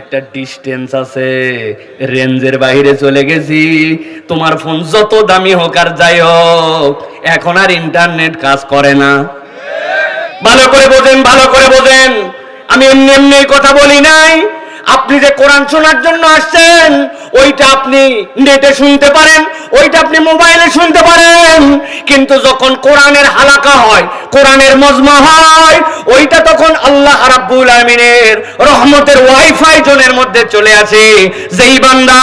একটা ডিস্টেন্স আছে। রেঞ্জের বাইরে চলে গেছি। তোমার ফোন যত দামি হোক আর যাই হোক, এখন আর ইন্টারনেট কাজ করে না। ভালো করে বোঝেন, ভালো করে বোঝেন। আমি এমনি এমনি কথা বলি নাই। আপনি যে কোরআন শোনার জন্য আসছেন ওইটা আপনি নেটে শুনতে পারেন, ওইটা আপনি মোবাইলে শুনতে পারেন। কিন্তু যখন কোরআনের হালাকা হয়, কোরআনের মজমা হয়, ওইটা তখন আল্লাহ রাব্বুল আমিনের রহমতের ওয়াইফাই জোনের মধ্যে চলে আসে। যেই বান্দা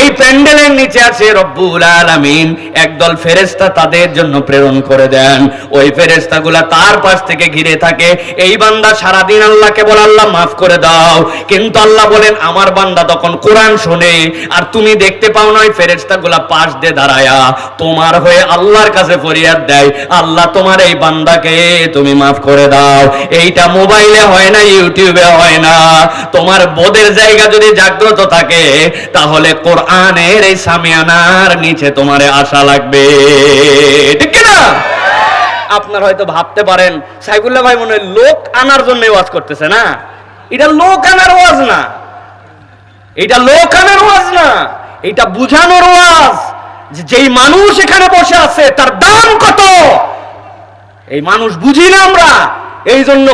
এই প্যান্ডেলের নিচে আছে, রব্বুল আলামিন, একদল ফেরেশতা তাদের জন্য প্রেরণ করে দেন। ওই ফেরেশতাগুলা তার পাশ থেকে ঘিরে থাকে। এই বান্দা সারাদিন আল্লাহকে বলে, আল্লাহ, মাফ করে দাও। কিন্তু আল্লাহ বলেন, আমার বান্দা তখন কোরআন শোনে আর তুমি দেখতে পাও না ওই ফেরেশতাগুলা পাশ দিয়ে দাঁড়ায়া। তোমার হয়ে আল্লাহর কাছে ফরিয়াদ দেয়। আল্লাহ তোমার এই বান্দাকে তুমি মাফ করে দাও। এইটা মোবাইলে হয় না, ইউটিউবে হয় না। তোমার বোধের জায়গা যদি জাগ্রত থাকে, তাহলে কোরআনের এই সামিয়ানার নিচে তোমারে আশা লাগবে। ঠিক না আপনার হয়তো ভাবতে পারেন, সাইফুল্লাহ ভাই মনে হয় লোক আনার জন্য ওয়াজ করতেছে না? এটা লোক আনার ওয়াজ না। এটা লোক আনার ওয়াজ না, এটা বুঝানোর ওয়াজ যেই মানুষ এখানে বসে আছে, তার দাম কত? এই মানুষ বুঝি না আমরা? এই জন্য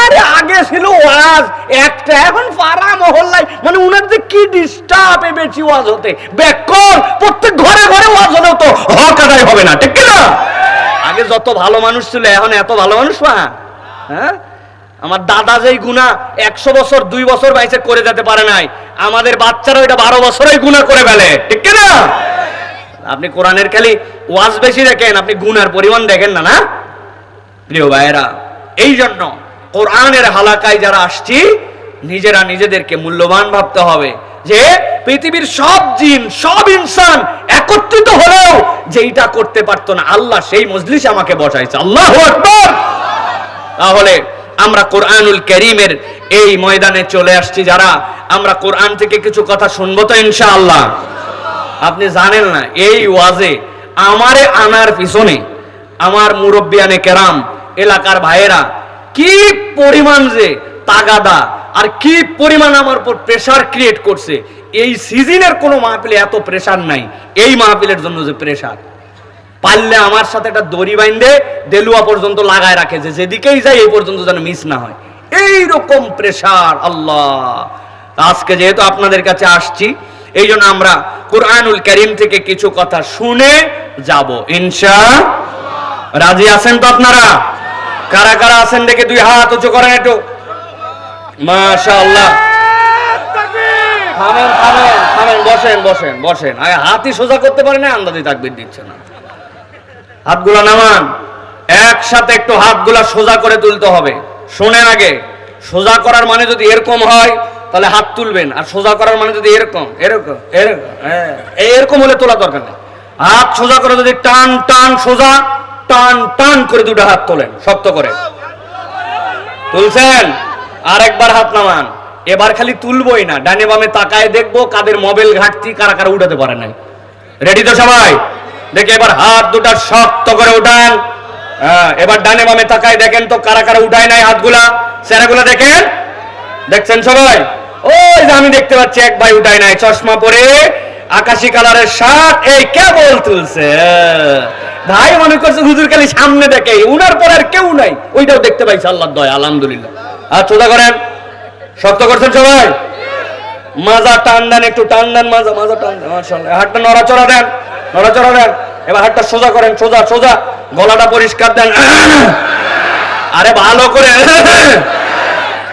আরে, আগে ছিল ওয়াজ, একটা এখন পাড়া মহল্লায়। মানে উনার যে কি ডিস্টার্ব এ বেশি ওয়াজ হতে? ব্যাকর প্রত্যেক ঘরে ঘরে ওয়াজ হলেও তো হক আদায় হবে না, ঠিক না? আগে যত ভালো মানুষ ছিল, এখন এত ভালো মানুষ পা হ্যাঁ? আমার দাদা যেই গুণা একশো বছর, দুই বছর বাইসে করে যেতে পারে নাই। আমাদের বাচ্চারা ওইটা বারো বছরেই গুণা করে ফেলে। ঠিক না আপনি কোরআনের খালি ওয়াজ বেশি দেখেন, আপনি গুনার পরিমাণ দেখেন না না? প্রিয় ভাইয়েরা এই জন্য কোরআনের হালাকায় যারা আসছি, নিজেরা নিজেদেরকে মূল্যবান ভাবতে হবে যে পৃথিবীর সব জিন, সব ইনসান একত্রিত হলেও যেইটা করতে পারতো না, আল্লাহ সেই মজলিস আমাকে বসাইছে। আল্লাহ তাহলে আমরা কোরআনুল করিমের এই ময়দানে চলে আসছি যারা? আমরা কোরআন থেকে কিছু কথা শুনব তো ইনশাআল্লাহ। আপনি জানেন না, এই ওয়াজে আমারে আনার পিছনে আমার মুরব্বিয়ানে কেরাম, এলাকার ভাইয়েরা কি পরিমাণ যে তাগাদা আর কি পরিমাণ আমার উপর প্রেসার ক্রিয়েট করছে। এই সিজনের কোনো মাহফিলে এত প্রেসার নাই। এই মাহফিলের জন্য যে প্রেসার পারলে আমার সাথে একটা দড়ি বাইন্ধে দেলুয়া পর্যন্ত লাগায় রাখে যে যেদিকেই যাই এই পর্যন্ত যেন মিস না হয়। এই রকম প্রেসার আল্লাহ আজকে যেহেতু আপনাদের কাছে আসছি, এই জন্য আমরা কোরআনুল করিম থেকে কিছু কথা শুনে যাব। ইনশা রাজি আছেন তো আপনারা? কারা কারা আছেন দেখে দুই হাত উঁচু করেন একটু। মাশাআল্লাহ। থামেন থামেন থামেন, বসেন বসেন বসেন। আগে হাতই সোজা করতে পারে না আন্দাজি তাকবির দিচ্ছে না। হাতগুলা নামান। একসাথে একটু হাতগুলা সোজা করে তুলতে হবে। শোনেন আগে সোজা করার মানে যদি এরকম হয় তাহলে হাত তুলবেন। আর সোজা করার মানে যদি এরকম এরকম এরকম হ্যাঁ, এরকম হলে তোলা দরকার নেই। হাত সোজা করে যদি টান টান সোজা টান টান করে দুটো হাত তোলেন শক্ত করে। তুলছেন? আর একবার হাত নামান। এবার খালি তুলবই না। ডানে বামে তাকায় দেখব কাদের মোবাইল ঘাটতি কারা কারা উঠাতে পারে নাই। রেডি তো সবাই? দেখে এবার হাত দুটা শক্ত করে উঠান। হ্যাঁ এবার ডানে বামে তাকায় দেখেন তো কারা কারা উঠায় নাই হাতগুলা। চেহারাগুলা দেখেন? দেখছেন সবাই? ওই যে আমি দেখতে পাচ্ছি, এক ভাই উঠায় নাই। চশমা পরে আকাশি কালারের শার্ট, এই কেবল তুলছে। ভাই মনে করছে হুজুর খালি সামনে দেখে, উনার পর আর কেউ নাই। ওইটাও দেখতে পাইছে আল্লাহ দয়, আলহামদুলিল্লাহ। আর চোদা করেন। শক্ত করছেন সবাই? মাজা টান দেন, একটু টান দেন, মাজা মাজা টান দেন, মাশাআল্লাহ। হাতটা নড়াচড়া দেন। নড়াচড়া দেন। এবার হাতটা সোজা করেন, সোজা সোজা। গলাটা পরিষ্কার দেন। আরে ভালো করে।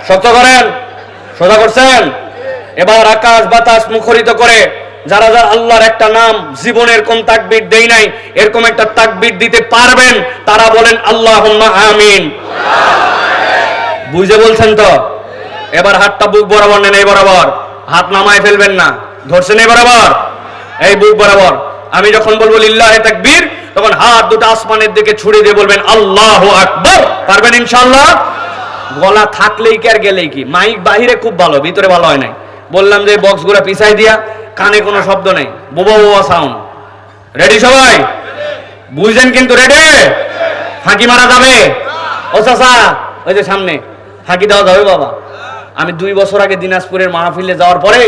শক্ত করেন। সোজা করছেন। এবার আকাশ বাতাস মুখরিত করে যারা যারা আল্লাহর একটা নাম জীবনের কোন তাকবির দেই নাই, এরকম একটা তাকবির দিতে পারবেন, তারা বলেন আল্লাহ আমিন। বুঝে বলছেন তো? এবার হাতটা বুক বরাবর নেন, এই বরাবর। হাত নামায় ফেলবেন না। ধরছেন এই বরাবর? এই বুক বরাবর। আমি যখন বলব লিল্লাহে তাকবীর, তখন হাত দুটো আসমানের দিকে ছুড়ে দিয়ে বলবেন, আল্লাহু আকবার। পারবেন ইনশাআল্লাহ? গলা থাকলেই কি আর গেলেই কি? মাইক বাহিরে খুব ভালো, ভিতরে ভালো হয় নাই। বললাম যে বক্সগুলা পিছাই দিয়া, কানে কোনো শব্দ নেই। বোবা বোবা সাউন্ড রেডি সবাই? বুঝছেন কিন্তু রেডি ফাঁকি মারা যাবে? ও চাচা, ওই যে সামনে, ফাঁকি দেওয়া যাবে বাবা। আমি দুই বছর আগে দিনাজপুরের মাহফিলে যাওয়ার পরে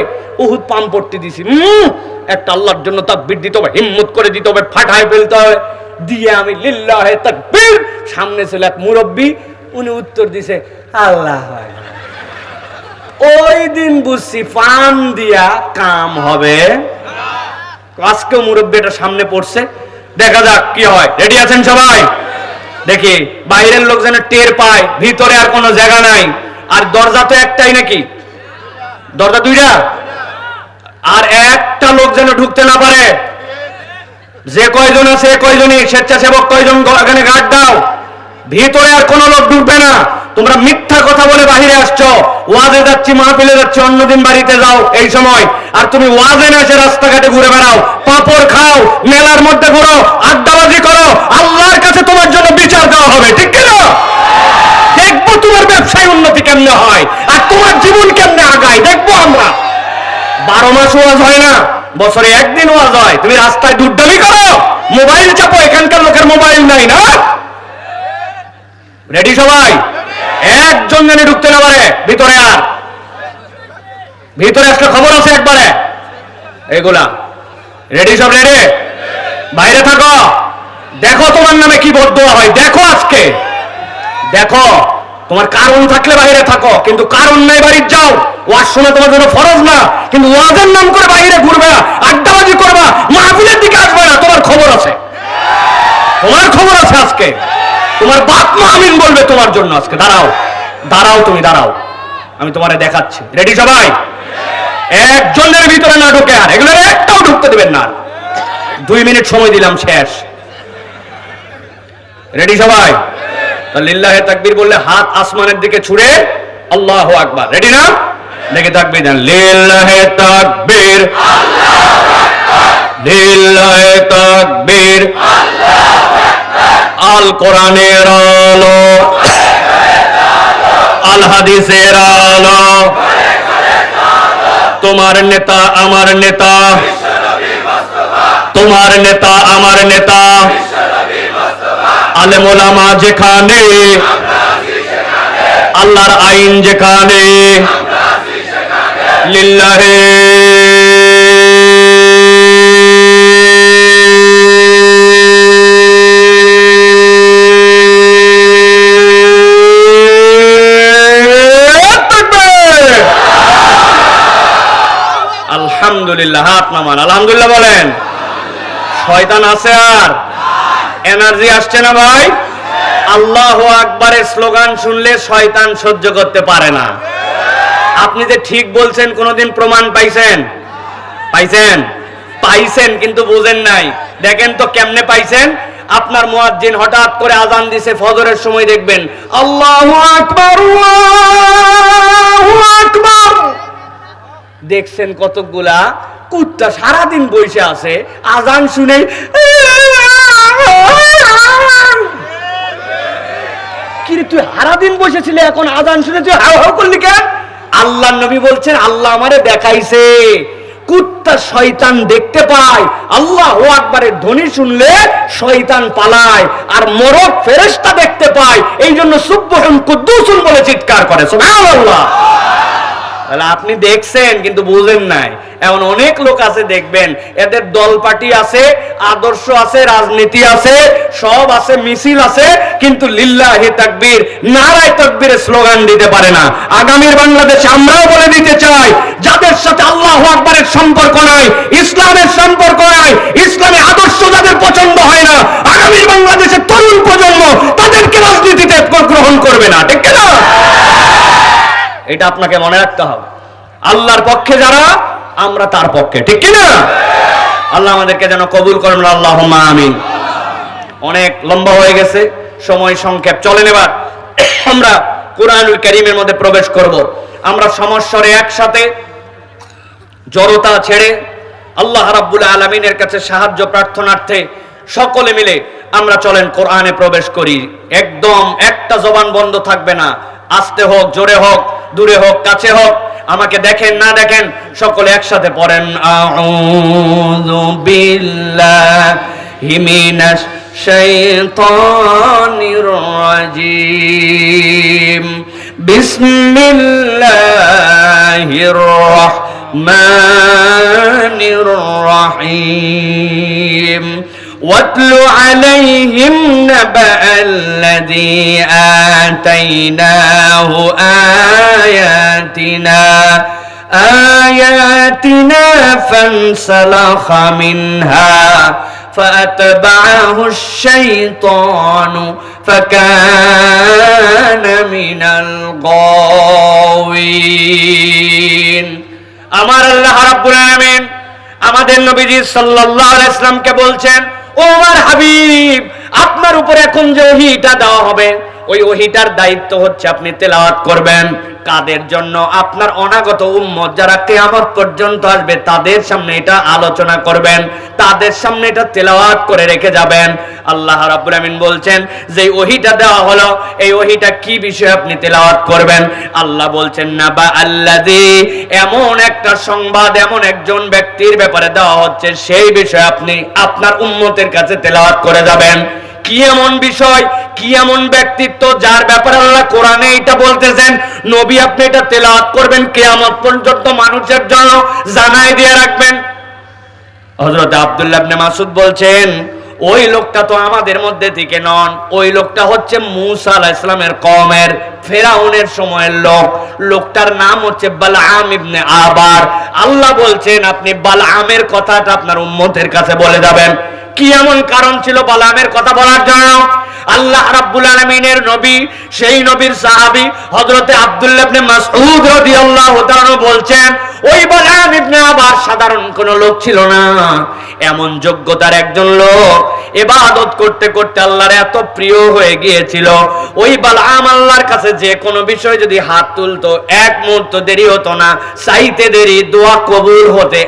উহুদ পাম পড়তে দিছি একটা আল্লাহর জন্য তাকবীর দিতে হবে, হিম্মত করে দিতে হবে, ফাটায় ফেলতে হবে। দিয়ে আমি লিল্লাহে তাকবীর, সামনে ছিল এক মুরব্বী, উনি উত্তর দিছে, আল্লাহ ওই দিন বুঝছি পান দিয়া কাম হবে। আজকে মুরব্বী এটা সামনে পড়ছে। দেখা যাক কি হয়। রেডি আছেন সবাই? দেখি, বাইরের লোক যেন টের পায়, ভিতরে আর কোনো জায়গা নাই। আর দরজা তো একটাই নাকি? দরজা দুইটা? আর একটা লোক যেন ঢুকতে না পারে। যে কয়জন আছে কয়জনই? স্বেচ্ছাসেবক কয়জন? এখানে গার্ড দাও। ভিতরে আর কোনো লোক ঢুকবে না। তোমরা মিথ্যা কথা বলে বাহিরে আসছো। ওয়াজে যাচ্ছি, মাহফিলে যাচ্ছি, অন্যদিন বাড়িতে যাও এই সময়। আর তুমি ওয়াজে না এসে রাস্তাঘাটে ঘুরে বেড়াও। পাপড় খাও, মেলার মধ্যে ঘুরো, আড্ডাবাজি করো। আল্লাহর কাছে তোমার জন্য বিচার দেওয়া হবে। ঠিক কিনা দেখব তোমার ব্যবসায় উন্নতি কেমনে হয়, আর তোমার জীবন কেমনে আগায়। দেখব আমরা। বারো মাস ওয়াজ হয় না, বছরে একদিন ওয়াজ হয়। তুমি রাস্তায় দুর্দামি করো, মোবাইল চাপো, এখানকার লোকের মোবাইল নাই না? রেডি সবাই? একজন জানি ঢুকতে না পারে, ভিতরে আর। ভিতরে আসলে খবর আছে একবারে। এগুলা। রেডি সব রেডি বাইরে থাকো। দেখো তোমার নামে কি বদুয়া হয়, দেখো আজকে। দেখো। তোমার কারণ থাকলে বাইরে থাকো, কিন্তু কারণ নাই বাড়ির যাও। ওয়াজ শোনা তোমার জন্য ফরজ না, কিন্তু ওয়াজের নাম করে বাইরে ঘুরবে না, আড্ডাবাজি করবা মাহফিলের দিকে আসবে না। তোমার খবর আছে। তোমার খবর আছে আজকে। তোমার বাপ মা আমিন বলবে তোমার জন্য আজকে। দাঁড়াও দাঁড়াও তুমি, দাঁড়াও। আমি তোমারে দেখাচ্ছি। রেডি সবাই? একজনের ভিতরে না ঢুকে আর এগুলো একটাও ঢুকতে দেবেন না দুই মিনিট সময় দিলাম, শেষ। রেডি সবাই? লিল্লাহে তাকবীর বললে হাত আসমানের দিকে ছুড়ে আল্লাহু আকবার। রেডি না? দেখে তাকবীর দেন লিল্লাহে তাকবীর। লিল্লাহে তাকবীর। আল কোরআনের আলো। আল হাদিসের আলো। তোমার নেতা আমার নেতা। তোমার নেতা আমার নেতা। আলেমোলামা যেখানে আল্লাহর আইন যেখানে লিল্লাহে। আলহামদুলিল্লাহ হাত নামান। আলহামদুলিল্লাহ বলেন। শয়তান আছে আর? এনার্জি আসছে না ভাই? আল্লাহ আকবারের স্লোগান শুনলে শয়তান সহ্য করতে পারে না। আপনি যে ঠিক বলছেন, কোনোদিন প্রমাণ পাইছেন? পাইছেন? পাইছেন, কিন্তু বুঝেন নাই। দেখেন তো কেমনে পাইছেন? আপনার মুয়াজ্জিন হঠাৎ করে আজান দিছে, ফজরের সময় দেখবেন। আল্লাহু আকবার আল্লাহু আকবার। দেখছেন কতকগুলা কুত্তা সারাদিন বসে আছে, আজান শুনে কিরে, তুই বসেছিলি এখন? আজান শুনে তুই করলি কেন? আল্লাহ নবী বলছেন, আল্লাহ আমারে দেখাইছে। কুত্তা শয়তান দেখতে পায়। আল্লাহ ও আকবারের ধ্বনি শুনলে শয়তান পালায় আর মরক ফেরেশতা দেখতে পায়। এই জন্য সুব্বহন কুদ্দুসুন বলে চিৎকার করে। সুবহানাল্লাহ। তাহলে আপনি দেখছেন, কিন্তু বুঝেন নাই। এমন অনেক লোক আছে, দেখবেন, এদের দল পার্টি আছে, আদর্শ আছে, রাজনীতি আছে, সব আছে, মিছিল আছে, কিন্তু লিল্লাহি তাকবীর, নারায় তাকবীরের স্লোগান দিতে পারে না। আগামীর বাংলাদেশে আমরাও বলে দিতে চাই, যাদের সাথে আল্লাহ আকবরের সম্পর্ক নাই, ইসলামের সম্পর্ক নাই, ইসলামী আদর্শ যাদের পছন্দ হয় না, আগামীর বাংলাদেশের তরুণ প্রজন্ম তাদেরকে রাজনীতিতে গ্রহণ করবে না, ঠিক না এটা আপনাকে মনে রাখতে হবে। আল্লাহর পক্ষে যারা, আমরা তার পক্ষে। ঠিক কি না আল্লাহ আমাদেরকে যেন কবুল করেন। আল্লাহ আমিন। অনেক লম্বা হয়ে গেছে, সময় সংক্ষেপ। চলেন এবার। আমরা কোরআনুল করিমের মধ্যে প্রবেশ করব। আমরা সমস্যরে একসাথে জড়তা ছেড়ে আল্লাহ রাব্বুল আলমিনের কাছে সাহায্য প্রার্থনার্থে সকলে মিলে আমরা চলেন কোরআনে প্রবেশ করি। একদম একটা জবান বন্ধ থাকবে না। আস্তে হোক, জোরে হোক দূরে হোক, কাছে হোক, আমাকে দেখেন, না দেখেন, সকলে একসাথে পড়েন, আউযু বিল্লাহি মিনাশ শাইতানির রাজিম। বিসমিল্লাহির রাহমানির রাহিম। واتل عليهم نبأ الذي آتيناه آياتنا آياتنا فانسلخ منها فأتبعه الشيطان فكان من الغاوين আমার আল্লাহ রাব্বুল আলামিন আমাদের নবীজি সাল্লাল্লাহু আলাইহি ইসলামকে বলছেন ও আমার হাবিব, আপনার উপর এখন যে ওহিটা দেওয়া হবে, ওই ওহিটার দায়িত্ব হচ্ছে আপনি তেলাওয়াত করবেন। কাদের জন্য? আপনার অনাগত উম্মত যারা কেয়ামত পর্যন্ত আসবে, তাদের সামনে এটা আলোচনা করবেন, তাদের সামনে এটা তেলাওয়াত করে রেখে যাবেন। আল্লাহ রাব্বুল বলছেন যে ওহিটা দেওয়া হলো, এই ওহিটা কি বিষয়ে আপনি তেলাওয়াত করবেন? আল্লাহ বলছেন না বা আল্লাযী, এমন একটা সংবাদ, এমন একজন ব্যক্তির ব্যাপারে দেওয়া হচ্ছে, সেই বিষয়ে আপনি আপনার উম্মতের কাছে তেলাওয়াত করে যাবেন। কি এমন বিষয়, কি এমন ব্যক্তিত্ব যার ব্যাপারে আল্লাহ কোরআনে এটা বলতেছেন, নবী আপনি এটা তেলাওয়াত করবেন কিয়ামত পর্যন্ত মানুষের জন্য জানাই দিয়ে রাখবেন। হযরত আব্দুল্লাহ মাসুদ বলছেন ওই লোকটা তো আমাদের মধ্যে থেকে নন। ওই লোকটা হচ্ছে মুসা আলাইহিস সালামের কওমের ফেরাউনের সময়ের লোক। লোকটার নাম হচ্ছে বালআম ইবনে আবার। আল্লাহ বলছেন, আপনি বালআমের কথাটা আপনার উম্মতের কাছে বলে যাবেন। কি এমন কারণ ছিল বালামের কথা বলার জন্য? আল্লাহ রাব্বুল আলামিনের নবী, সেই নবীর সাহাবী হযরতে আব্দুল্লাহ ইবনে মাসউদ রাদিয়াল্লাহু তাআলা বলছেন, ওই বালাম ইবনে আবার সাধারণ কোন লোক ছিল না। এমন যোগ্যতার একজন লোক এবাদত করতে করতে আল্লাহর এত প্রিয় হয়ে গিয়েছিল। ওই বাল বালাম আল্লাহর কাছে যে কোনো বিষয় যদি হাত তুলতো, এক মুহূর্ত দেরি হতো না, চাইতে দেরি, দোয়া কবুল হতে